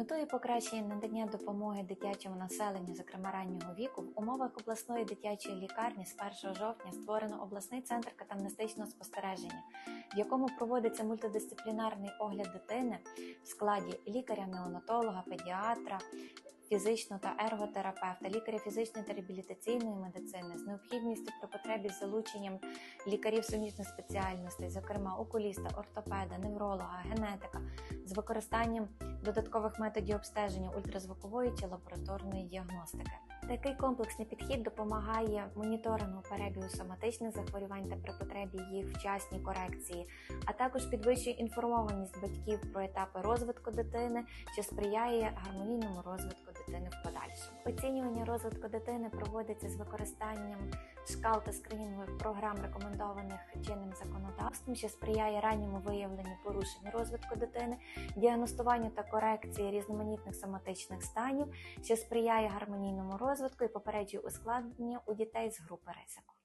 Метою покращення надання допомоги дитячому населенню, зокрема раннього віку, в умовах обласної дитячої лікарні з 1 жовтня створено обласний центр катамнестичного спостереження, в якому проводиться мультидисциплінарний огляд дитини в складі лікаря-неонатолога, педіатра, фізичного та ерготерапевта, лікаря фізичної та реабілітаційної медицини з необхідністю при потребі залученням лікарів суміжних спеціальностей, зокрема окуліста, ортопеда, невролога, генетика, з використанням додаткових методів обстеження ультразвукової чи лабораторної діагностики. Такий комплексний підхід допомагає моніторингу перебігу соматичних захворювань та при потребі їх вчасній корекції, а також підвищує інформованість батьків про етапи розвитку дитини, що сприяє гармонійному розвитку дитини в подальшому. Оцінювання розвитку дитини проводиться з використанням шкал та скринінгових програм, рекомендованих чинним законодавством, що сприяє ранньому виявленню порушень розвитку дитини, діагностуванню та корекції різноманітних соматичних станів, що сприяє гармонійному розвитку і попереджує ускладнення у дітей з групи ризику.